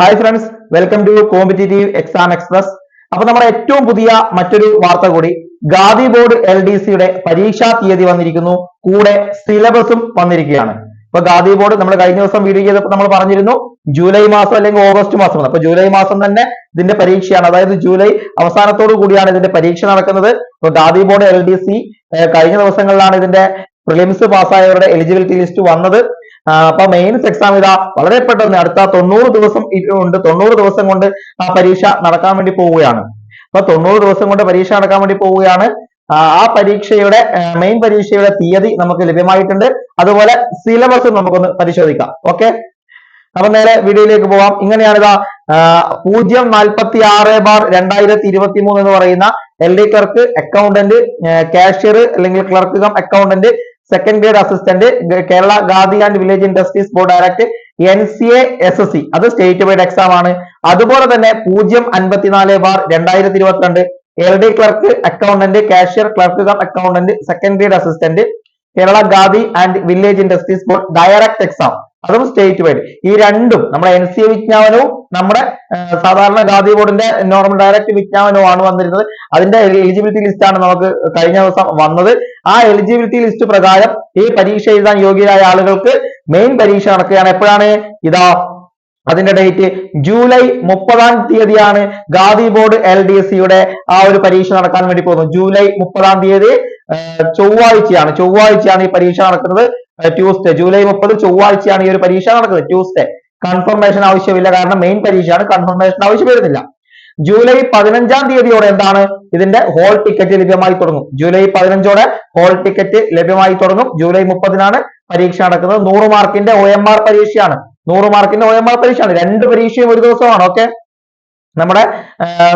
Hi friends welcome to competitive exam express അപ്പൊ നമ്മുടെ ഏറ്റവും പുതിയ മറ്റൊരു വാർത്ത കൂടി ഗാദി ബോർഡ് എൽ ഡി സിയുടെ പരീക്ഷാ തീയതി വന്നിരിക്കുന്നു. കൂടെ സിലബസും വന്നിരിക്കുകയാണ്. ഇപ്പൊ ഗാദി ബോർഡ് നമ്മൾ കഴിഞ്ഞ ദിവസം വീഡിയോ ചെയ്തപ്പോൾ നമ്മൾ പറഞ്ഞിരുന്നു ജൂലൈ മാസം അല്ലെങ്കിൽ ഓഗസ്റ്റ് മാസം അപ്പൊ ജൂലൈ മാസം തന്നെ ഇതിന്റെ പരീക്ഷയാണ്. അതായത് ജൂലൈ അവസാനത്തോടു കൂടിയാണ് ഇതിന്റെ പരീക്ഷ നടക്കുന്നത്. ഇപ്പൊ Khadi board L D C കഴിഞ്ഞ ദിവസങ്ങളിലാണ് ഇതിന്റെ പ്രിലിംസ് പാസ്സായവരുടെ എലിജിബിലിറ്റി ലിസ്റ്റ് വന്നത്. അപ്പൊ മെയിൻസ് എക്സാം ഇതാ വളരെ പെട്ടെന്ന് അടുത്ത തൊണ്ണൂറ് ദിവസം ഉണ്ട്. തൊണ്ണൂറ് ദിവസം കൊണ്ട് ആ പരീക്ഷ നടക്കാൻ വേണ്ടി പോവുകയാണ്. അപ്പൊ തൊണ്ണൂറ് ദിവസം കൊണ്ട് പരീക്ഷ നടക്കാൻ വേണ്ടി പോവുകയാണ്. ആ ആ പരീക്ഷയുടെ മെയിൻ പരീക്ഷയുടെ തീയതി നമുക്ക് ലഭ്യമായിട്ടുണ്ട്. അതുപോലെ സിലബസ് നമുക്കൊന്ന് പരിശോധിക്കാം. ഓക്കെ അപ്പൊ നേരെ വീഡിയോയിലേക്ക് പോവാം. ഇങ്ങനെയാണ് ഇതാ പൂജ്യം നാൽപ്പത്തി ആറ് ബാർ രണ്ടായിരത്തി ഇരുപത്തി മൂന്ന് എന്ന് പറയുന്ന L D clerk accountant cashier അല്ലെങ്കിൽ clerk cum accountant second grade assistant Kerala Khadi and village industries board direct N C A S S C അത് സ്റ്റേറ്റ് വൈഡ് എക്സാം ആണ്. അതുപോലെ തന്നെ പൂജ്യം അൻപത്തിനാല് ബാർ രണ്ടായിരത്തി ഇരുപത്തിരണ്ട് L D clerk accountant cashier clerk cum accountant second grade assistant Kerala Khadi and village industries board direct exam അതും state wide ഈ രണ്ടും നമ്മുടെ എൻ സി വിജ്ഞാപനവും നമ്മുടെ സാധാരണ ഗാദി ബോർഡിന്റെ നോർമൽ ഡയറക്ട് വിജ്ഞാപനവുമാണ് വന്നിരുന്നത്. അതിന്റെ എലിജിബിലിറ്റി ലിസ്റ്റ് ആണ് നമുക്ക് കഴിഞ്ഞ ദിവസം വന്നത്. ആ എലിജിബിലിറ്റി ലിസ്റ്റ് പ്രകാരം ഈ പരീക്ഷ എഴുതാൻ യോഗ്യരായ ആളുകൾക്ക് മെയിൻ പരീക്ഷ നടക്കുകയാണ്. എപ്പോഴാണ്? ഇതാ അതിന്റെ ഡേറ്റ് ജൂലൈ മുപ്പതാം തീയതിയാണ് Khadi board L D S സിയുടെ ആ ഒരു പരീക്ഷ നടക്കാൻ വേണ്ടി പോകുന്നത്. ജൂലൈ മുപ്പതാം തീയതി ചൊവ്വാഴ്ചയാണ്. ചൊവ്വാഴ്ചയാണ് ഈ പരീക്ഷ നടക്കുന്നത്. ട്യൂസ്ഡേ ജൂലൈ മുപ്പത് ചൊവ്വാഴ്ചയാണ് ഈ ഒരു പരീക്ഷ നടക്കുന്നത്. ട്യൂസ്ഡേ കൺഫർമേഷൻ ആവശ്യമില്ല. കാരണം മെയിൻ പരീക്ഷയാണ്. കൺഫർമേഷൻ ആവശ്യം വരുന്നില്ല ജൂലൈ പതിനഞ്ചാം തീയതിയോടെ എന്താണ്? ഇതിന്റെ ഹോൾ ടിക്കറ്റ് ലഭ്യമായി തുടങ്ങും. ജൂലൈ പതിനഞ്ചോടെ ഹോൾ ടിക്കറ്റ് ലഭ്യമായി തുടങ്ങും. ജൂലൈ മുപ്പതിനാണ് പരീക്ഷ നടക്കുന്നത്. നൂറ് മാർക്കിന്റെ ഒ എം ആർ പരീക്ഷയാണ്. നൂറ് മാർക്കിന്റെ ഒ എം ആർ പരീക്ഷയാണ്. രണ്ട് പരീക്ഷയും ഒരു ദിവസമാണ്. ഓക്കെ നമ്മുടെ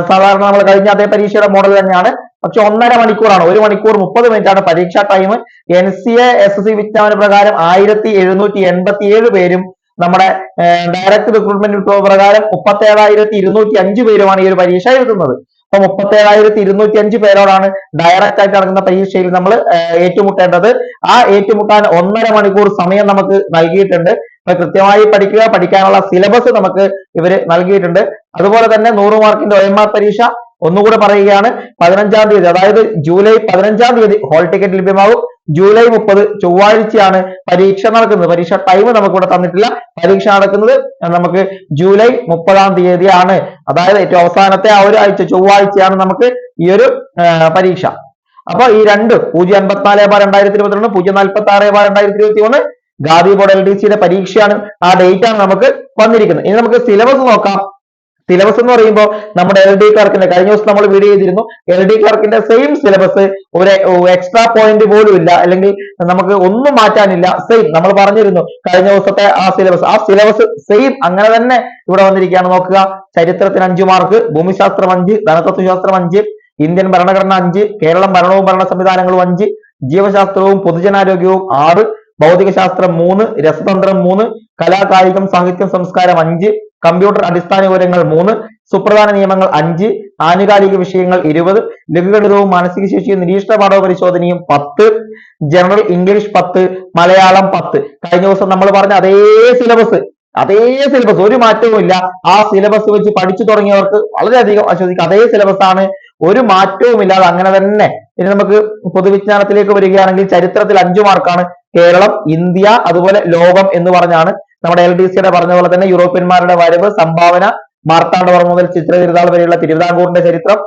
സാധാരണ നമ്മൾ കഴിഞ്ഞ അതേ പരീക്ഷയുടെ മോഡൽ തന്നെയാണ്. പക്ഷെ ഒന്നര മണിക്കൂറാണ്. ഒരു മണിക്കൂർ മുപ്പത് മിനിറ്റ് ആണ് പരീക്ഷാ time N C A S C വിജ്ഞാപന പ്രകാരം ആയിരത്തി എഴുന്നൂറ്റി എൺപത്തി ഏഴ് പേരും നമ്മുടെ ഡയറക്ട് റിക്രൂട്ട്മെന്റ് പ്രകാരം മുപ്പത്തി ഏഴായിരത്തി ഇരുന്നൂറ്റി അഞ്ച് പേരുമാണ് ഈ ഒരു പരീക്ഷ എഴുതുന്നത്. അപ്പൊ മുപ്പത്തി ഏഴായിരത്തി ഇരുന്നൂറ്റി അഞ്ച് പേരോടാണ് ഡയറക്റ്റ് ആയിട്ട് നടക്കുന്ന പരീക്ഷയിൽ നമ്മൾ ഏറ്റുമുട്ടേണ്ടത്. ആ ഏറ്റുമുട്ടാൻ ഒന്നര മണിക്കൂർ സമയം നമുക്ക് നൽകിയിട്ടുണ്ട്. അപ്പൊ കൃത്യമായി പഠിക്കുക പഠിക്കാനുള്ള സിലബസ് നമുക്ക് ഇവർ നൽകിയിട്ടുണ്ട്. അതുപോലെ തന്നെ നൂറ് മാർക്കിന്റെ ഒ എം ആർ പരീക്ഷ ഒന്നുകൂടെ പറയുകയാണ് പതിനഞ്ചാം തീയതി അതായത് ജൂലൈ പതിനഞ്ചാം തീയതി ഹോൾ ടിക്കറ്റ് ലഭ്യമാകും ജൂലൈ മുപ്പത് ചൊവ്വാഴ്ചയാണ് പരീക്ഷ നടക്കുന്നത്. പരീക്ഷ ടൈം നമുക്കിവിടെ തന്നിട്ടില്ല. പരീക്ഷ നടക്കുന്നത് നമുക്ക് ജൂലൈ മുപ്പതാം തീയതിയാണ്. അതായത് ഏറ്റവും അവസാനത്തെ ആ ഒരു ആഴ്ച ചൊവ്വാഴ്ചയാണ് നമുക്ക് ഈ ഒരു പരീക്ഷ. അപ്പൊ ഈ രണ്ട് പൂജ്യം അൻപത്തിനാല് ബാർ രണ്ടായിരത്തി ഇരുപത്തിരണ്ട് പൂജ്യം നാൽപ്പത്തി ആറ് ബാർ രണ്ടായിരത്തി ഇരുപത്തി മൂന്ന് ഗാദി ബോർഡ് എൽ ഡി സിയുടെ പരീക്ഷയാണ്. ആ ഡേറ്റ് ആണ് നമുക്ക് വന്നിരിക്കുന്നത്. ഇനി നമുക്ക് സിലബസ് നോക്കാം. സിലബസ് എന്ന് പറയുമ്പോൾ നമ്മുടെ എൽ ഡി ക്ലർക്കിന്റെ കഴിഞ്ഞ ദിവസം നമ്മൾ വീഡിയോ ചെയ്തിരുന്നു. എൽ ഡി ക്ലർക്കിന്റെ സെയിം സിലബസ് ഒരു എക്സ്ട്രാ പോയിന്റ് പോലും ഇല്ല. അല്ലെങ്കിൽ നമുക്ക് ഒന്നും മാറ്റാനില്ല. സെയിം നമ്മൾ പറഞ്ഞിരുന്നു കഴിഞ്ഞ ദിവസത്തെ ആ സിലബസ് ആ സിലബസ് സെയിം അങ്ങനെ തന്നെ ഇവിടെ വന്നിരിക്കുകയാണ്. നോക്കുക. ചരിത്രത്തിന് അഞ്ചു മാർക്ക് ഭൂമിശാസ്ത്രം അഞ്ച് ധനതത്വശാസ്ത്രം അഞ്ച് ഇന്ത്യൻ ഭരണഘടന അഞ്ച് കേരളം ഭരണവും ഭരണ സംവിധാനങ്ങളും അഞ്ച് ജീവശാസ്ത്രവും പൊതുജനാരോഗ്യവും ആറ് ഭൗതികശാസ്ത്രം മൂന്ന് രസതന്ത്രം മൂന്ന് കലാകായികം സാഹിത്യം സംസ്കാരം അഞ്ച് കമ്പ്യൂട്ടർ അടിസ്ഥാന വിവരങ്ങൾ മൂന്ന് സുപ്രധാന നിയമങ്ങൾ അഞ്ച് ആനുകാലിക വിഷയങ്ങൾ ഇരുപത് ലഘുഗണിതവും മാനസിക ശേഷിയും നിരീക്ഷണ പാഠവ പരിശോധനയും പത്ത് ജനറൽ ഇംഗ്ലീഷ് പത്ത് മലയാളം പത്ത്. കഴിഞ്ഞ ദിവസം നമ്മൾ പറഞ്ഞ അതേ സിലബസ് അതേ സിലബസ് ഒരു മാറ്റവുമില്ല ആ സിലബസ് വെച്ച് പഠിച്ചു തുടങ്ങിയവർക്ക് വളരെയധികം ആശ്വസിക്കും. അതേ സിലബസ് ആണ് ഒരു മാറ്റവും ഇല്ലാതെ അങ്ങനെ തന്നെ. ഇനി നമുക്ക് പൊതുവിജ്ഞാനത്തിലേക്ക് വരികയാണെങ്കിൽ ചരിത്രത്തിൽ അഞ്ചു മാർക്കാണ് കേരളം ഇന്ത്യ അതുപോലെ ലോകം എന്ന് പറഞ്ഞാണ് നമ്മുടെ എൽ ഡി സിയുടെ പറഞ്ഞ പോലെ തന്നെ യൂറോപ്യന്മാരുടെ വരവ് സംഭാവന മാർത്താണ്ഡവർമ്മ മുതൽ ചിത്രതിരുതാൾ വരെയുള്ള തിരുവിതാംകൂറിന്റെ ചരിത്രം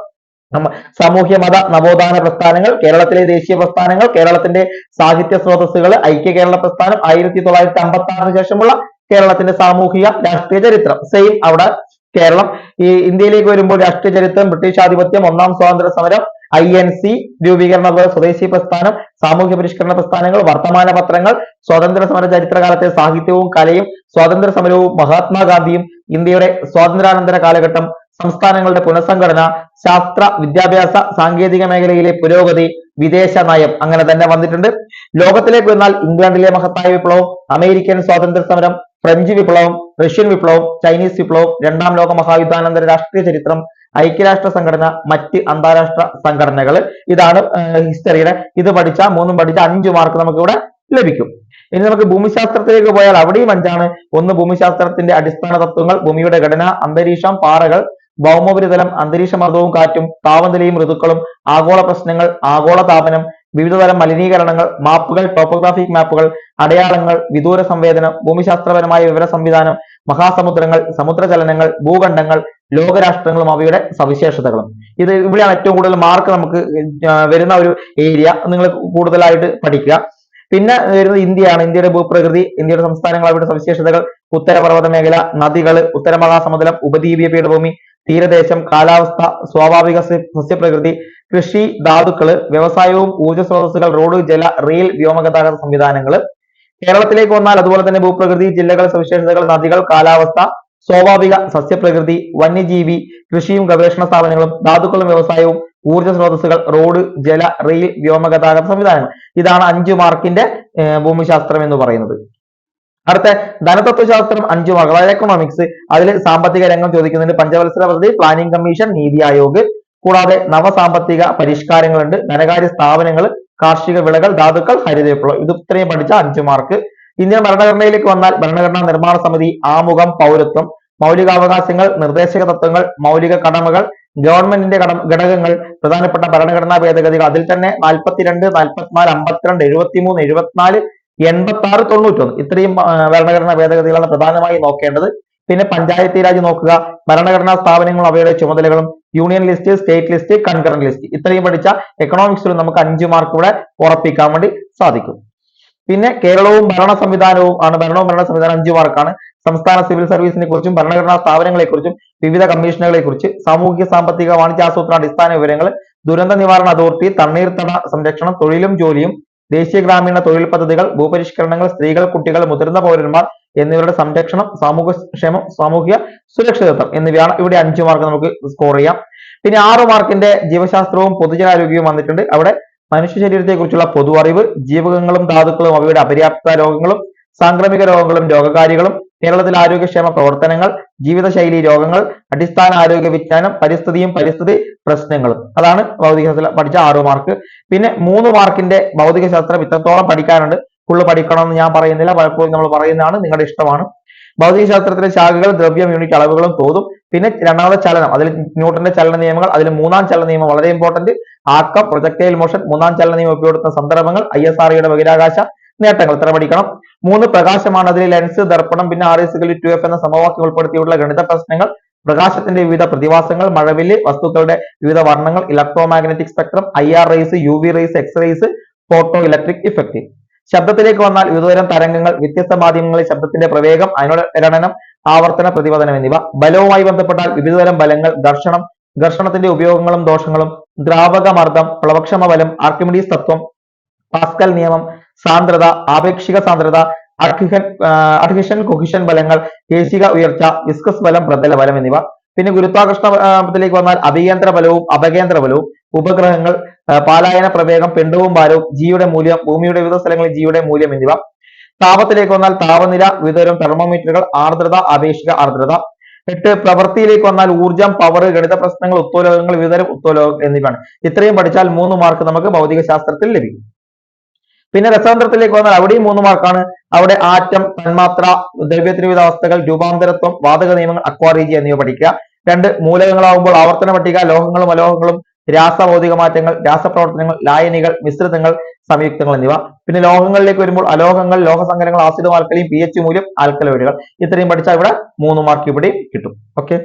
സാമൂഹ്യ മത നവോത്ഥാന പ്രസ്ഥാനങ്ങൾ കേരളത്തിലെ ദേശീയ പ്രസ്ഥാനങ്ങൾ കേരളത്തിന്റെ സാഹിത്യ സ്രോതസ്സുകൾ ഐക്യ കേരള പ്രസ്ഥാനം ആയിരത്തി തൊള്ളായിരത്തി അമ്പത്തി ആറിന് ശേഷമുള്ള കേരളത്തിന്റെ സാമൂഹിക രാഷ്ട്രീയ ചരിത്രം. സെയിം അവിടെ കേരളം. ഈ ഇന്ത്യയിലേക്ക് വരുമ്പോൾ രാഷ്ട്രീയ ചരിത്രം ബ്രിട്ടീഷ് ആധിപത്യം ഒന്നാം സ്വാതന്ത്ര്യ സമരം ഐ എൻ സി രൂപീകരണ അതുപോലെ സ്വദേശി പ്രസ്ഥാനം സാമൂഹ്യ പരിഷ്കരണ പ്രസ്ഥാനങ്ങൾ വർത്തമാന പത്രങ്ങൾ സ്വാതന്ത്ര്യ സമര ചരിത്രകാലത്തെ സാഹിത്യവും കലയും സ്വാതന്ത്ര്യ സമരവും മഹാത്മാഗാന്ധിയും ഇന്ത്യയുടെ സ്വാതന്ത്ര്യാനന്തര കാലഘട്ടം സംസ്ഥാനങ്ങളുടെ പുനഃസംഘടന ശാസ്ത്ര വിദ്യാഭ്യാസ സാങ്കേതിക മേഖലയിലെ പുരോഗതി വിദേശ നയം അങ്ങനെ തന്നെ വന്നിട്ടുണ്ട്. ലോകത്തിലേക്ക് വന്നാൽ ഇംഗ്ലണ്ടിലെ മഹത്തായ വിപ്ലവം അമേരിക്കൻ സ്വാതന്ത്ര്യ സമരം ഫ്രഞ്ച് വിപ്ലവം റഷ്യൻ വിപ്ലവം ചൈനീസ് വിപ്ലവം രണ്ടാം ലോക മഹായുദ്ധാനന്തര രാഷ്ട്രീയ ചരിത്രം ഐക്യരാഷ്ട്ര സംഘടന മറ്റ് അന്താരാഷ്ട്ര സംഘടനകൾ ഇതാണ് ഹിസ്റ്ററിയുടെ ഇത് പഠിച്ച മൂന്നും പഠിച്ച അഞ്ച് മാർക്ക് നമുക്ക് ഇവിടെ ലഭിക്കും. ഇനി നമുക്ക് ഭൂമിശാസ്ത്രത്തിലേക്ക് പോയാൽ അവിടെയും അഞ്ചാണ്. ഒന്ന് ഭൂമിശാസ്ത്രത്തിന്റെ അടിസ്ഥാന തത്വങ്ങൾ ഭൂമിയുടെ ഘടന അന്തരീക്ഷം പാറകൾ ഭൗമോപരിതലം അന്തരീക്ഷ മർദ്ദവും കാറ്റും താപനിലയും ഋതുക്കളും ആഗോള പ്രശ്നങ്ങൾ ആഗോള താപനം വിവിധതരം മലിനീകരണങ്ങൾ മാപ്പുകൾ ടോപ്പോഗ്രാഫിക് മാപ്പുകൾ അടയാളങ്ങൾ വിദൂര സംവേദനം ഭൂമിശാസ്ത്രപരമായ വിവര സംവിധാനം മഹാസമുദ്രങ്ങൾ സമുദ്രചലനങ്ങൾ ഭൂഖണ്ഡങ്ങൾ ലോകരാഷ്ട്രങ്ങളും അവയുടെ സവിശേഷതകളും. ഇത് ഇവിടെയാണ് ഏറ്റവും കൂടുതൽ മാർക്ക് നമുക്ക് വരുന്ന ഒരു ഏരിയ നിങ്ങൾ കൂടുതലായിട്ട് പഠിക്കുക. പിന്നെ വരുന്നത് ഇന്ത്യയാണ്. ഇന്ത്യയുടെ ഭൂപ്രകൃതി ഇന്ത്യയുടെ സംസ്ഥാനങ്ങൾ അവയുടെ സവിശേഷതകൾ ഉത്തരപർവത മേഖല നദികൾ ഉത്തരമഹാസമുദ്രം ഉപദ്വീപീയ പീഠഭൂമി തീരദേശം കാലാവസ്ഥ സ്വാഭാവിക സസ്യ- സസ്യപ്രകൃതി കൃഷി ധാതുക്കൾ വ്യവസായവും ഊർജ സ്രോതസ്സുകൾ റോഡ് ജല റെയിൽ വ്യോമഗതാഗത സംവിധാനങ്ങൾ കേരളത്തിലേക്ക് വന്നാൽ അതുപോലെ തന്നെ ഭൂപ്രകൃതി ജില്ലകൾ സവിശേഷതകൾ നദികൾ കാലാവസ്ഥ സ്വാഭാവിക സസ്യപ്രകൃതി വന്യജീവി കൃഷിയും ഗവേഷണ സ്ഥാപനങ്ങളും ധാതുക്കളും വ്യവസായവും ഊർജ സ്രോതസ്സുകൾ റോഡ് ജല റെയിൽ വ്യോമഗതാഗത സംവിധാനങ്ങൾ. ഇതാണ് അഞ്ചു മാർക്കിന്റെ ഭൂമിശാസ്ത്രം എന്ന് പറയുന്നത്. അടുത്ത ധനതത്വശാസ്ത്രം അഞ്ചു മാർക്ക് അതായത് എക്കണോമിക്സ് അതിൽ സാമ്പത്തിക രംഗം ചോദിക്കുന്നുണ്ട് പഞ്ചവത്സര പദ്ധതി പ്ലാനിംഗ് കമ്മീഷൻ നീതി ആയോഗ് കൂടാതെ നവസാമ്പത്തിക പരിഷ്കാരങ്ങളുണ്ട്. ധനകാര്യ സ്ഥാപനങ്ങൾ കാർഷിക വിളകൾ ധാതുക്കൾ ഹരിത വിപ്ലവം ഇത് ഇത്രയും പഠിച്ച അഞ്ചു മാർക്ക് ഇന്ത്യൻ ഭരണഘടനയിലേക്ക് വന്നാൽ ഭരണഘടനാ നിർമ്മാണ സമിതി ആമുഖം പൗരത്വം മൗലികാവകാശങ്ങൾ നിർദ്ദേശക തത്വങ്ങൾ മൗലിക കടമകൾ ഗവൺമെന്റിന്റെ ഘടകങ്ങൾ പ്രധാനപ്പെട്ട ഭരണഘടനാ ഭേദഗതികൾ. അതിൽ തന്നെ നാൽപ്പത്തിരണ്ട് നാൽപ്പത്തിനാല് അമ്പത്തിരണ്ട് എഴുപത്തിമൂന്ന് എഴുപത്തിനാല് എൺപത്തി ആറ് തൊണ്ണൂറ്റൊന്ന്. ഇത്രയും ഭരണഘടനാ ഭേദഗതികളാണ് പ്രധാനമായി നോക്കേണ്ടത്. പിന്നെ പഞ്ചായത്തി രാജ് നോക്കുക ഭരണഘടനാ സ്ഥാപനങ്ങളും അവയുടെ ചുമതലകളും union list state list concurrent list ഇത്രയും പഠിച്ച എക്കണോമിക്സിൽ നമുക്ക് അഞ്ച് മാർക്ക് ഇവിടെ ഉറപ്പിക്കാൻ വേണ്ടി സാധിക്കും. പിന്നെ കേരളവും ഭരണ സംവിധാനവും ആണ് ഭരണവും ഭരണ സംവിധാനം അഞ്ചു മാർക്കാണ് സംസ്ഥാന സിവിൽ സർവീസിനെ കുറിച്ചും ഭരണഘടനാ സ്ഥാപനങ്ങളെ കുറിച്ചും വിവിധ കമ്മീഷനുകളെ കുറിച്ച് സാമൂഹിക സാമ്പത്തിക വാണിജ്യാസൂത്രണ അടിസ്ഥാന വിവരങ്ങൾ ദുരന്ത നിവാരണ അതോറിറ്റി തണ്ണീർത്തട സംരക്ഷണം തൊഴിലും ജോലിയും ദേശീയ ഗ്രാമീണ തൊഴിൽ പദ്ധതികൾ ഭൂപരിഷ്കരണങ്ങൾ സ്ത്രീകൾ കുട്ടികൾ മുതിർന്ന പൗരന്മാർ എന്നിവരുടെ സംരക്ഷണം സാമൂഹ്യക്ഷേമം സാമൂഹിക സുരക്ഷിതത്വം എന്നിവയാണ് ഇവിടെ അഞ്ചു മാർക്ക് നമുക്ക് സ്കോർ ചെയ്യാം. പിന്നെ ആറ് മാർക്കിന്റെ ജീവശാസ്ത്രവും പൊതുജനാരോഗ്യവും വന്നിട്ടുണ്ട്. അവിടെ മനുഷ്യ ശരീരത്തെ കുറിച്ചുള്ള പൊതു അറിവ് ജീവകങ്ങളും ധാതുക്കളും അവയുടെ അപര്യാപ്ത രോഗങ്ങളും സാംക്രമിക രോഗങ്ങളും രോഗകാരികളും കേരളത്തിലെ ആരോഗ്യക്ഷേമ പ്രവർത്തനങ്ങൾ ജീവിതശൈലി രോഗങ്ങൾ അടിസ്ഥാന ആരോഗ്യ വിജ്ഞാനം പരിസ്ഥിതിയും പരിസ്ഥിതി പ്രശ്നങ്ങളും. അതാണ് ഭൗതികശാസ്ത്രം പഠിച്ച ആറ് മാർക്ക് പിന്നെ മൂന്ന് മാർക്കിന്റെ ഭൗതികശാസ്ത്രം ഇത്രത്തോളം പഠിക്കാനുണ്ട്. ഫുള്ള് പഠിക്കണം എന്ന് ഞാൻ പറയുന്നില്ല. പലപ്പോഴും നമ്മൾ പറയുന്നതാണ് നിങ്ങളുടെ ഇഷ്ടമാണ്. ഭൗതികശാസ്ത്രത്തിലെ ശാഖകൾ ദ്രവ്യം യൂണിറ്റ് അളവുകളും തോതും. പിന്നെ രണ്ടാമത്തെ ചലനം അതിൽ ന്യൂട്ടന്റെ ചലന നിയമങ്ങൾ അതിൽ മൂന്നാം ചലന നിയമം വളരെ ഇമ്പോർട്ടന്റ് ആക്കം പ്രൊജക്ടൈൽ മോഷൻ മൂന്നാം ചലന നിയമം ഉപയോഗപ്പെടുത്തുന്ന സന്ദർഭങ്ങൾ ഐ എസ് ആർ ബഹിരാകാശ നേട്ടങ്ങൾ ഇത്ര പഠിക്കണം. മൂന്ന് പ്രകാശമാണ് അതിൽ ലെൻസ് ദർപ്പണം പിന്നെ ആർ എസ് ടു എഫ് എന്ന സമവാക്യം ഉൾപ്പെടുത്തിയുള്ള ഗണിത പ്രശ്നങ്ങൾ പ്രകാശത്തിന്റെ വിവിധ പ്രതിഭാസങ്ങൾ മഴവിൽ വസ്തുക്കളുടെ വിവിധ വർണങ്ങൾ electromagnetic spectrum I R rays U V rays X rays photoelectric effect ശബ്ദത്തിലേക്ക് വന്നാൽ വിവിധതരം തരംഗങ്ങൾ വ്യത്യസ്ത മാധ്യമങ്ങളിൽ ശബ്ദത്തിന്റെ പ്രവേഗം അനുരണനം ആവർത്തന പ്രതിപതനം എന്നിവ. ബലവുമായി ബന്ധപ്പെട്ടാൽ വിവിധതരം ബലങ്ങൾ ഘർഷണം ഘർഷണത്തിന്റെ ഉപയോഗങ്ങളും ദോഷങ്ങളും ദ്രാവക മർദ്ദം പ്ലവക്ഷമ ബലം ആർക്കിമിഡീസ് തത്വം പാസ്കൽ നിയമം സാന്ദ്രത ആപേക്ഷിക സാന്ദ്രത അഡ്ഹിഷൻ അഡ്ഹിഷൻ കൊഹിഷൻ ബലങ്ങൾ കേശിക ഉയർച്ച വിസ്കസ് ബലം പ്രതല ബലം എന്നിവ. പിന്നെ ഗുരുത്വാകർഷണത്തിലേക്ക് വന്നാൽ അഭികേന്ദ്ര ബലവും അപകേന്ദ്ര ബലവും ഉപഗ്രഹങ്ങൾ പാലായന പ്രവേഗം പിണ്ടവും ഭാരവും ജിയുടെ മൂല്യം ഭൂമിയുടെ വിവിധ സ്ഥലങ്ങളിൽ ജിയുടെ മൂല്യം എന്നിവ. താപത്തിലേക്ക് വന്നാൽ താപനില വിതരം തെർമോമീറ്ററുകൾ ആർദ്രത അപേക്ഷിക ആർദ്രത. എട്ട് പ്രവൃത്തിയിലേക്ക് വന്നാൽ ഊർജം പവർ ഗണിത പ്രശ്നങ്ങൾ ഉത്തോലോകങ്ങൾ വിതരം ഉത്തോലോകം എന്നിവയാണ്. ഇത്രയും പഠിച്ചാൽ മൂന്ന് മാർക്ക് നമുക്ക് ഭൗതിക ശാസ്ത്രത്തിൽ ലഭിക്കും. പിന്നെ രസതന്ത്രത്തിലേക്ക് വന്നാൽ അവിടെയും മൂന്ന് മാർക്കാണ് അവിടെ ആറ്റം തന്മാത്ര ദ്രവ്യത്തിന് വിവിധ അവസ്ഥകൾ രൂപാന്തരത്വം വാതക നിയമങ്ങൾ അക്വാറീജി എന്നിവ പഠിക്കുക. രണ്ട് മൂലകങ്ങളാവുമ്പോൾ ആവർത്തന പട്ടിക ലോഹങ്ങളും അലോഹങ്ങളും രാസഭൗതിക മാറ്റങ്ങൾ രാസപ്രവർത്തനങ്ങൾ ലായനികൾ മിശ്രിതങ്ങൾ സംയുക്തങ്ങൾ എന്നിവ. പിന്നെ ലോഹങ്ങളിലേക്ക് വരുമ്പോൾ അലോഹങ്ങൾ ലോഹസങ്കരങ്ങൾ ആസിഡ് ആൽക്കലിയും പി എച്ച് മൂല്യം ആൽക്കലോയിഡുകൾ. ഇത്രയും പഠിച്ചാൽ ഇവിടെ മൂന്ന് മാർക്ക് ഇവിടെ കിട്ടും. ഓക്കെ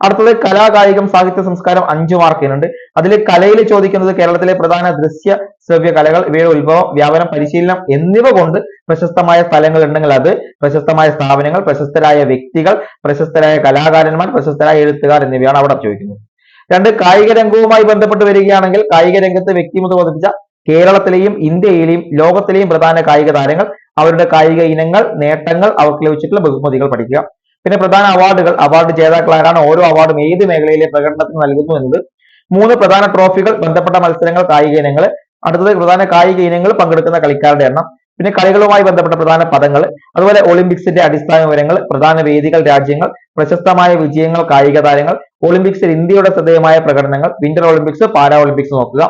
അടുത്തത് കലാകായികം സാഹിത്യ സംസ്കാരം അഞ്ചു മാർക്കിനുണ്ട് അതിൽ കലയിൽ ചോദിക്കുന്നത് കേരളത്തിലെ പ്രധാന ദൃശ്യ ശ്രവ്യ കലകൾ ഇവയുടെ ഉത്ഭവം വ്യാപനം പരിശീലനം എന്നിവ കൊണ്ട് പ്രശസ്തമായ സ്ഥലങ്ങൾ ഉണ്ടെങ്കിൽ അത് പ്രശസ്തമായ സ്ഥാപനങ്ങൾ പ്രശസ്തരായ വ്യക്തികൾ പ്രശസ്തരായ കലാകാരന്മാർ പ്രശസ്തരായ എഴുത്തുകാർ എന്നിവയാണ് അവിടെ ചോദിക്കുന്നത്. രണ്ട് കായിക രംഗവുമായി ബന്ധപ്പെട്ട് വരികയാണെങ്കിൽ കായിക രംഗത്ത് വ്യക്തിമുദ്ര പതിപ്പിച്ച കേരളത്തിലെയും ഇന്ത്യയിലെയും ലോകത്തിലെയും പ്രധാന കായിക താരങ്ങൾ അവരുടെ കായിക ഇനങ്ങൾ നേട്ടങ്ങൾ അവർക്ക് ലഭിച്ചിട്ടുള്ള ബഹുമതികൾ പഠിക്കുക. പിന്നെ പ്രധാന അവാർഡുകൾ അവാർഡ് ജേതാക്കൾ ആരാണ് ഓരോ അവാർഡും ഏത് മേഖലയിലെ പ്രകടനത്തിന് നൽകുന്നു എന്നത്. മൂന്ന് പ്രധാന ട്രോഫികൾ ബന്ധപ്പെട്ട മത്സരങ്ങൾ കായിക ഇനങ്ങൾ. അടുത്തത് പ്രധാന കായിക ഇനങ്ങൾ പങ്കെടുക്കുന്ന കളിക്കാരുടെ എണ്ണം. പിന്നെ കളികളുമായി ബന്ധപ്പെട്ട പ്രധാന പദങ്ങൾ. അതുപോലെ ഒളിമ്പിക്സിന്റെ അടിസ്ഥാന വിവരങ്ങൾ പ്രധാന വേദികൾ രാജ്യങ്ങൾ പ്രശസ്തമായ വിജയങ്ങൾ കായിക താരങ്ങൾ ഒളിമ്പിക്സിൽ ഇന്ത്യയുടെ ശ്രദ്ധേയമായ പ്രകടനങ്ങൾ വിന്റർ ഒളിമ്പിക്സ് പാരാ ഒളിമ്പിക്സ് നോക്കുക.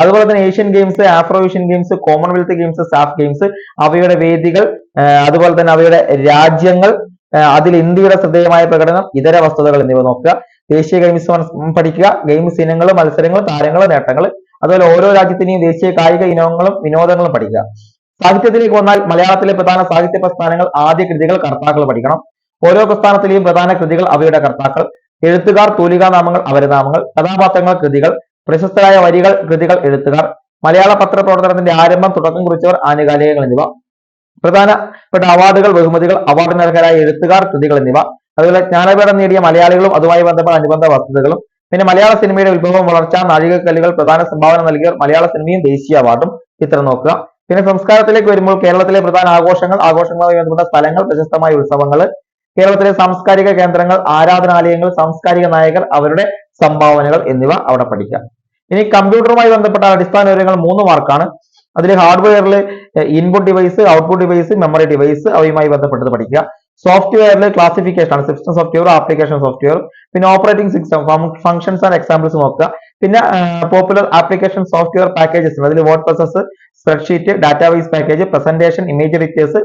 അതുപോലെ തന്നെ Asian games Afro Asian games Commonwealth games SAF games അവയുടെ വേദികൾ അതുപോലെ തന്നെ അവയുടെ രാജ്യങ്ങൾ അതിൽ ഇന്ത്യയുടെ ശ്രദ്ധേയമായ പ്രകടനം ഇതര വസ്തുതകൾ എന്നിവ നോക്കുക. ദേശീയ ഗെയിംസ് പഠിക്കുക. ഗെയിംസ് ഇനങ്ങൾ മത്സരങ്ങൾ താരങ്ങൾ നേട്ടങ്ങൾ അതുപോലെ ഓരോ രാജ്യത്തിനെയും ദേശീയ കായിക ഇനങ്ങളും വിനോദങ്ങളും പഠിക്കുക. സാഹിത്യത്തിലേക്ക് വന്നാൽ മലയാളത്തിലെ പ്രധാന സാഹിത്യ പ്രസ്ഥാനങ്ങൾ ആദ്യ കൃതികൾ കർത്താക്കൾ പഠിക്കണം. ഓരോ പ്രസ്ഥാനത്തിലെയും പ്രധാന കൃതികൾ അവയുടെ കർത്താക്കൾ. എഴുത്തുകാർ തൂലികാനാമങ്ങൾ അവരനാമങ്ങൾ കഥാപാത്രങ്ങൾ കൃതികൾ പ്രശസ്തരായ വരികൾ കൃതികൾ എഴുത്തുകാർ മലയാള പത്രപ്രവർത്തനത്തിന്റെ ആരംഭം തുടക്കം കുറിച്ചവർ ആനുകാലികൾ എന്നിവ പ്രധാനപ്പെട്ട അവാർഡുകൾ ബഹുമതികൾ അവാർഡിന് അർഹരായ എഴുത്തുകാർ കൃതികൾ എന്നിവ അതുപോലെ ജ്ഞാനപീഠം നേടിയ മലയാളികളും അതുമായി ബന്ധപ്പെട്ട അനുബന്ധ വസ്തുതകളും പിന്നെ മലയാള സിനിമയുടെ ഉത്ഭവം വളർച്ച നാഴികക്കല്ലുകൾ പ്രധാന സംഭാവന നൽകിയവർ മലയാള സിനിമയും ദേശീയ അവാർഡും ചിത്രം നോക്കുക. പിന്നെ സംസ്കാരത്തിലേക്ക് വരുമ്പോൾ കേരളത്തിലെ പ്രധാന ആഘോഷങ്ങൾ ആഘോഷങ്ങളുമായി ബന്ധപ്പെട്ട സ്ഥലങ്ങൾ പ്രശസ്തമായ ഉത്സവങ്ങൾ കേരളത്തിലെ സാംസ്കാരിക കേന്ദ്രങ്ങൾ ആരാധനാലയങ്ങൾ സാംസ്കാരിക നായകർ അവരുടെ സംഭാവനകൾ എന്നിവ അവിടെ പഠിക്കാം. ഇനി കമ്പ്യൂട്ടറുമായി ബന്ധപ്പെട്ട അടിസ്ഥാന വിവരങ്ങൾ മൂന്ന് മാർക്കാണ്. അതിൽ ഹാർഡ്വെയറിൽ input device output device memory device അവയുമായി ബന്ധപ്പെട്ടത് പഠിക്കുക. സോഫ്റ്റ്വെയറിൽ ക്ലാസിഫിക്കേഷൻ ആണ് സിസ്റ്റം സോഫ്റ്റ്വെയർ ആപ്ലിക്കേഷൻ സോഫ്റ്റ്വെയർ പിന്നെ operating system functions and examples നോക്കുക. പിന്നെ പോപ്പുലർ ആപ്ലിക്കേഷൻ സോഫ്റ്റ്വെയർ പാക്കേജസ് അതിൽ word process spreadsheet database package presentation image editors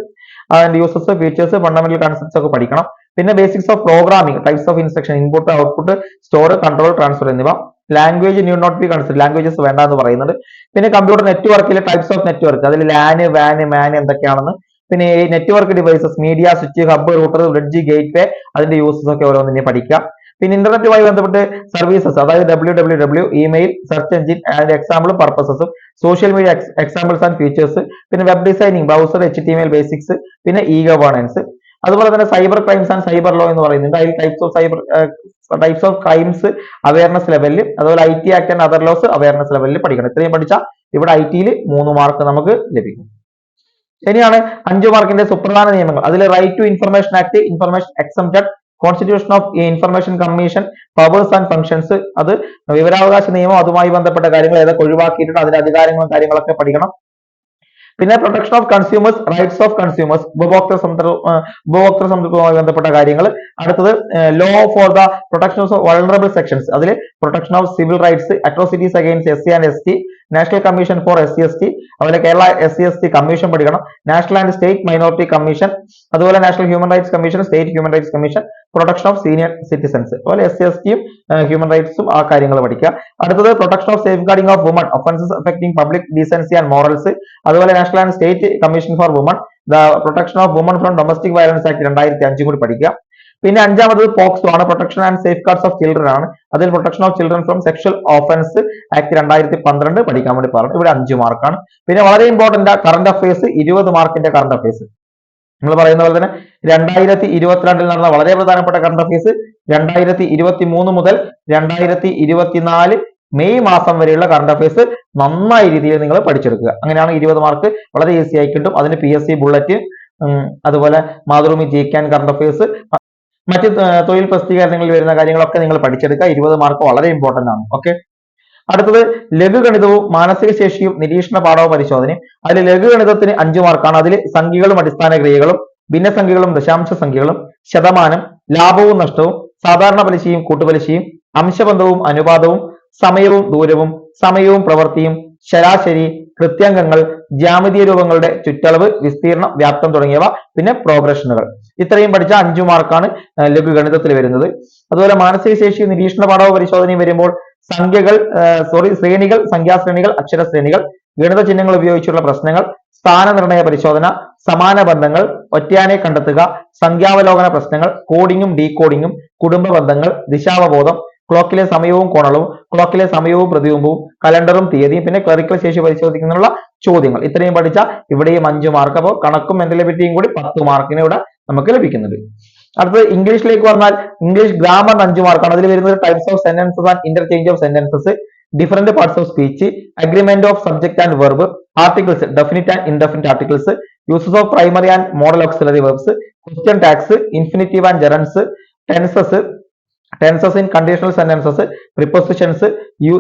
അതിന്റെ യൂസസ് ഫീച്ചേഴ്സ് ഫണ്ടമെന്റൽ കൺസെപ്റ്റ്സ് ഒക്കെ പഠിക്കണം. പിന്നെ basics of programming types of instruction input output store control transfer എന്നിവ. Language new not be consider languages വേണ്ട എന്ന് പറയുന്നുണ്ട് പിന്നെ കമ്പ്യൂട്ടർ നെറ്റ്വർക്കിലെ ടൈപ്സ് ഓഫ് നെറ്റ്വർക്ക് അതിൽ ലാന് വാന് മാൻ എന്തൊക്കെയാണെന്ന്. പിന്നെ ഈ network devices media switch hub router bridge gateway അതിന്റെ യൂസസ് ഒക്കെ ഓരോന്നിനെ പഠിക്കുക. പിന്നെ ഇന്റർനെറ്റുമായി ബന്ധപ്പെട്ട് സർവീസസ് അതായത് W W W email search engine and എക്സാമ്പിളും പർപ്പസസും social media examples and features പിന്നെ web designing browser H T L basics പിന്നെ ഇ ഗവേണൻസ് അതുപോലെ തന്നെ cyber crimes and cyber law എന്ന് പറയുന്നുണ്ട്. അതിൽ types of cyber types of crimes awareness ലെവലിൽ അതുപോലെ I T act and other laws awareness ലെവലിൽ പഠിക്കണം. ഇത്രയും പഠിച്ചാൽ ഇവിടെ ഐ ടിയിൽ മൂന്ന് മാർക്ക് നമുക്ക് ലഭിക്കും. ഇനിയാണ് അഞ്ചു മാർക്കിന്റെ സുപ്രധാന നിയമങ്ങൾ. അതിൽ right to information act information exempted constitution of information commission powers and functions അത് വിവരാവകാശ നിയമം അതുമായി ബന്ധപ്പെട്ട കാര്യങ്ങൾ ഏതൊക്കെ ഒഴിവാക്കിയിട്ടുണ്ട് അതിന്റെ അധികാരങ്ങളും കാര്യങ്ങളൊക്കെ പഠിക്കണം. പിന്നെ protection of consumers rights of consumers ഉപഭോക്തൃ ഉപഭോക്തൃ സംതൃപ്തിയുമായി ബന്ധപ്പെട്ട കാര്യങ്ങൾ. അടുത്തത് law for the protection of vulnerable sections അതിൽ protection of civil rights atrocities against S C and S T national commission for S C S T അതുപോലെ Kerala S C S T commission പഠിക്കണം. National and state minority commission അതുപോലെ national human rights commission state human rights commission protection of senior citizens അതുപോലെ S C S ടിയും human റൈറ്റ്സും ആ കാര്യങ്ങൾ പഠിക്കുക. അടുത്തത് protection of safeguarding of woman offences affecting public decency and morals അതുപോലെ national and state commission for woman the protection of woman from domestic violence act രണ്ടായിരത്തി അഞ്ചും കൂടി പഠിക്കുക. പിന്നെ അഞ്ചാമത് പോക്സോ ആണ്. Protection and safeguards of children ആണ്. അതിൽ protection of children from sexual offence act രണ്ടായിരത്തി പന്ത്രണ്ട് പഠിക്കാൻ വേണ്ടി പറഞ്ഞു. ഇവിടെ അഞ്ച് മാർക്കാണ് പിന്നെ വളരെ ഇമ്പോർട്ടന്റ് കറണ്ട് അഫയേഴ്സ് ഇരുപത് മാർക്കിന്റെ കറണ്ട് അഫയേഴ്സ് നമ്മൾ പറയുന്ന പോലെ തന്നെ രണ്ടായിരത്തി ഇരുപത്തിരണ്ടിൽ നടന്ന വളരെ പ്രധാനപ്പെട്ട കറണ്ട് അഫയേഴ്സ് രണ്ടായിരത്തി ഇരുപത്തി മൂന്ന് മുതൽ രണ്ടായിരത്തി ഇരുപത്തിനാല് മെയ് മാസം വരെയുള്ള കറണ്ട് അഫയേഴ്സ് നന്നായ രീതിയിൽ നിങ്ങൾ പഠിച്ചെടുക്കുക. അങ്ങനെയാണ് ഇരുപത് മാർക്ക് വളരെ ഈസി ആയി കിട്ടും അതിന് പി എസ് സി ബുള്ളറ്റ് അതുപോലെ മാതൃഭൂമി ജി ക്യാൻ കറണ്ട് അഫയേഴ്സ് മറ്റ് തൊഴിൽ പ്രസിദ്ധീകരണങ്ങളിൽ വരുന്ന കാര്യങ്ങളൊക്കെ നിങ്ങൾ പഠിച്ചെടുക്കുക. ഇരുപത് മാർക്ക് വളരെ ഇമ്പോർട്ടന്റ് ആണ്. ഓക്കെ അടുത്തത് ലഘുഗണിതവും മാനസിക ശേഷിയും നിരീക്ഷണ പാഠവും പരിശോധനയും. അതിൽ ലഘുഗണിതത്തിന് അഞ്ചു മാർക്കാണ്. അതിൽ സംഖ്യകളും അടിസ്ഥാന ക്രിയകളും ഭിന്നസംഖ്യകളും ദശാംശ സംഖ്യകളും ശതമാനം ലാഭവും നഷ്ടവും സാധാരണ പലിശയും കൂട്ടുപലിശയും അംശബന്ധവും അനുപാതവും സമയവും ദൂരവും സമയവും പ്രവൃത്തിയും ശരാശരി കൃത്യാംഗങ്ങൾ ജ്യാമിതീയ രൂപങ്ങളുടെ ചുറ്റളവ് വിസ്തീർണം വ്യാപ്തം തുടങ്ങിയവ പിന്നെ പ്രോഗ്രഷനുകൾ. ഇത്രയും പഠിച്ച അഞ്ചു മാർക്കാണ് ലഘുഗണിതത്തിൽ വരുന്നത്. അതുപോലെ മാനസിക ശേഷി നിരീക്ഷണ പാഠവും പരിശോധനയും വരുമ്പോൾ സംഖ്യകൾ സോറി ശ്രേണികൾ സംഖ്യാശ്രേണികൾ അക്ഷരശ്രേണികൾ ഗണിത ചിഹ്നങ്ങൾ ഉപയോഗിച്ചുള്ള പ്രശ്നങ്ങൾ സ്ഥാനനിർണയ പരിശോധന സമാന ബന്ധങ്ങൾ ഒറ്റയാനെ കണ്ടെത്തുക സംഖ്യാവലോകന പ്രശ്നങ്ങൾ കോഡിങ്ങും ഡീകോഡിങ്ങും കുടുംബ ബന്ധങ്ങൾ ദിശാവബോധം ക്ലോക്കിലെ സമയവും കോണളവും ക്ലോക്കിലെ സമയവും പ്രതിബിംബവും കലണ്ടറും തീയതിയും പിന്നെ ക്ലറിക്കൽ ശേഷി പരിശോധിക്കുന്നതിനുള്ള ചോദ്യങ്ങൾ. ഇത്രയും പഠിച്ച ഇവിടെയും അഞ്ചു മാർക്ക് അപ്പോൾ കണക്കും മെന്റലിറ്റിയും കൂടി പത്ത് മാർക്കിന് ഇവിടെ നമുക്ക് ലഭിക്കുന്നുണ്ട്. അടുത്തത് ഇംഗ്ലീഷിലേക്ക് വന്നാൽ ഇംഗ്ലീഷ് ഗ്രാമർ അഞ്ചു മാർക്കാണ് അതിൽ വരുന്നത് types of sentences and interchange of sentences different parts of speech agreement of subject and verb articles definite and indefinite articles uses of primary and modal auxiliary verbs question tags infinitive and gerunds tenses tenses in conditional sentences prepositions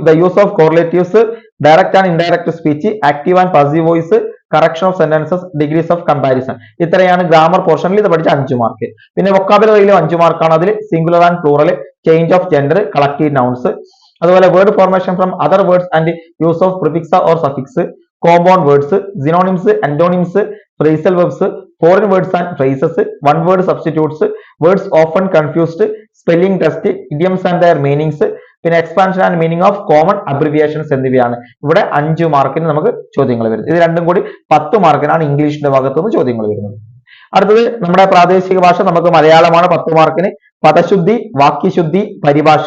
the use of correlatives direct and indirect speech active and passive passive voice of sentences degrees of comparison ഇത്രയാണ് grammar പോർഷനിൽ ഇത് പഠിച്ച അഞ്ചു mark പിന്നെ വൊക്കാബുലറിയിലും അഞ്ചു മാർക്കാണ് അതിൽ singular and plural change of gender collective nouns അതുപോലെ word formation from other words and use of prefix or suffix compound words synonyms antonyms phrasal verbs foreign words and phrases one word substitutes words often confused spelling test idioms and their meanings പിന്നെ expansion and meaning of common abbreviations എന്നിവയാണ്. ഇവിടെ അഞ്ച് മാർക്കിന് നമുക്ക് ചോദ്യങ്ങൾ വരുന്നത്. ഇത് രണ്ടും കൂടി പത്ത് മാർക്കിനാണ് ഇംഗ്ലീഷിന്റെ ഭാഗത്തുനിന്ന് ചോദ്യങ്ങൾ വരുന്നത്. അടുത്തത് നമ്മുടെ പ്രാദേശിക ഭാഷ നമുക്ക് മലയാളമാണ് പത്ത് മാർക്കിന് പദശുദ്ധി വാക്യശുദ്ധി പരിഭാഷ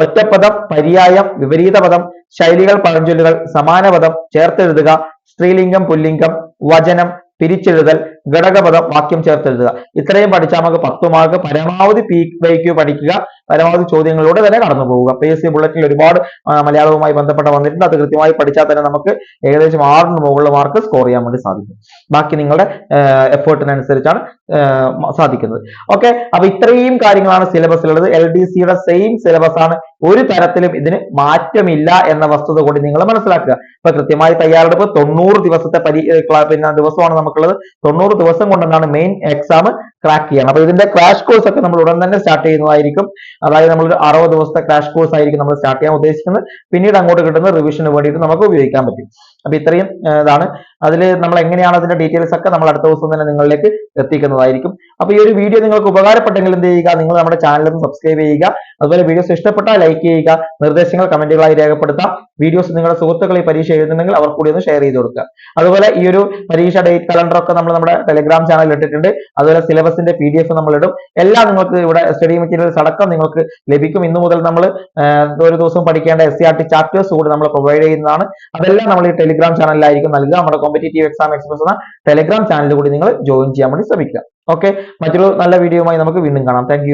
ഒറ്റപ്പദം പര്യായം വിപരീത പദം ശൈലികൾ പഴഞ്ചൊല്ലുകൾ സമാനപദം ചേർത്തെഴുതുക സ്ത്രീലിംഗം പുല്ലിംഗം വചനം പിരിച്ചെഴുതൽ ഘടകപദം വാക്യം ചേർത്തെഴുതുക. ഇത്രയും പഠിച്ചാൽ നമുക്ക് പത്ത് മാർക്ക് പരമാവധി പി വൈക്ക് പഠിക്കുക പരമാവധി ചോദ്യങ്ങളിലൂടെ തന്നെ കടന്നു പോവുക. പി എസ് സി ബുള്ളറ്റിൽ ഒരുപാട് മലയാളവുമായി ബന്ധപ്പെട്ട വന്നിട്ടുണ്ട്. അത് കൃത്യമായി പഠിച്ചാൽ തന്നെ നമുക്ക് ഏകദേശം ആറിന് മുകളിൽ മാർക്ക് സ്കോർ ചെയ്യാൻ വേണ്ടി സാധിക്കും. ബാക്കി നിങ്ങളുടെ എഫേർട്ടിനനുസരിച്ചാണ് സാധിക്കുന്നത്. ഓക്കെ അപ്പൊ ഇത്രയും കാര്യങ്ങളാണ് സിലബസിലുള്ളത് എൽ ഡി സിയുടെ സെയിം സിലബസ് ആണ്. ഒരു തരത്തിലും ഇതിന് മാറ്റമില്ല എന്ന വസ്തുത കൂടി നിങ്ങൾ മനസ്സിലാക്കുക. ഇപ്പൊ കൃത്യമായി തയ്യാറെടുപ്പ് തൊണ്ണൂറ് ദിവസത്തെ പരി പിന്നെ ദിവസമാണ് നമുക്കുള്ളത്. തൊണ്ണൂറ് ദിവസം കൊണ്ടെന്നാണ് മെയിൻ എക്സാം ക്രാക്ക് ചെയ്യണം. അപ്പൊ ഇതിന്റെ ക്രാഷ് കോഴ്സ് ഒക്കെ നമ്മൾ ഉടൻ തന്നെ സ്റ്റാർട്ട് ചെയ്യുന്നതായിരിക്കും. അതായത് നമ്മൾ ഒരു അറുപത് ദിവസത്തെ ക്രാഷ് കോഴ്സ് ആയിരിക്കും നമ്മൾ സ്റ്റാർട്ട് ചെയ്യാൻ ഉദ്ദേശിക്കുന്നത്. പിന്നീട് അങ്ങോട്ട് കിട്ടുന്ന റിവിഷന് വേണ്ടിയിട്ട് നമുക്ക് ഉപയോഗിക്കാൻ പറ്റും. അപ്പൊ ഇത്രയും ഇതാണ് അതിൽ നമ്മൾ എങ്ങനെയാണ് അതിന്റെ ഡീറ്റെയിൽസ് ഒക്കെ നമ്മൾ അടുത്ത ദിവസം തന്നെ നിങ്ങളിലേക്ക് എത്തിക്കുന്നതായിരിക്കും. അപ്പൊ ഈ ഒരു വീഡിയോ നിങ്ങൾക്ക് ഉപകാരപ്പെട്ടെങ്കിൽ എന്ത് ചെയ്യുക? നിങ്ങൾ നമ്മുടെ ചാനൽ ഒന്ന് സബ്സ്ക്രൈബ് ചെയ്യുക. അതുപോലെ വീഡിയോസ് ഇഷ്ടപ്പെട്ടാൽ ലൈക്ക് ചെയ്യുക. നിർദ്ദേശങ്ങൾ കമന്റുകളായി രേഖപ്പെടുത്താം. വീഡിയോസ് നിങ്ങളുടെ സുഹൃത്തുക്കളെ പരീക്ഷ എഴുതുന്നുണ്ടെങ്കിൽ അവർ കൂടി ഒന്ന് ഷെയർ ചെയ്ത് കൊടുക്കുക. അതുപോലെ ഈ ഒരു പരീക്ഷ ഡേറ്റ് കലണ്ടർ ഒക്കെ നമ്മൾ നമ്മുടെ ടെലിഗ്രാം ചാനലിൽ ഇട്ടിട്ടുണ്ട്. അതുപോലെ സിലബസിന്റെ പി നമ്മൾ ഇടും. എല്ലാം നിങ്ങൾക്ക് ഇവിടെ സ്റ്റഡി മെറ്റീരിയൽസ് അടക്കം നിങ്ങൾക്ക് ലഭിക്കും. ഇന്നു മുതൽ നമ്മൾ ഒരു ദിവസം പഠിക്കേണ്ട S C R T chapters കൂടി നമ്മൾ പ്രൊവൈഡ് ചെയ്യുന്നതാണ്. അതെല്ലാം നമ്മൾ ഈ ടെലിഗ്രാം ചാനലിലായിരിക്കും നൽകുക. നമ്മുടെ കോമ്പറ്റേറ്റീവ് എക്സാം എക്സ്പ്രസ് എന്ന ടെലിഗ്രാം ചാനൽ കൂടി നിങ്ങൾ ജോയിൻ ചെയ്യാൻ വേണ്ടി ശ്രമിക്കുക. ഓക്കെ മറ്റൊരു നല്ല വീഡിയോയുമായി നമുക്ക് വീണ്ടും കാണാം. താങ്ക്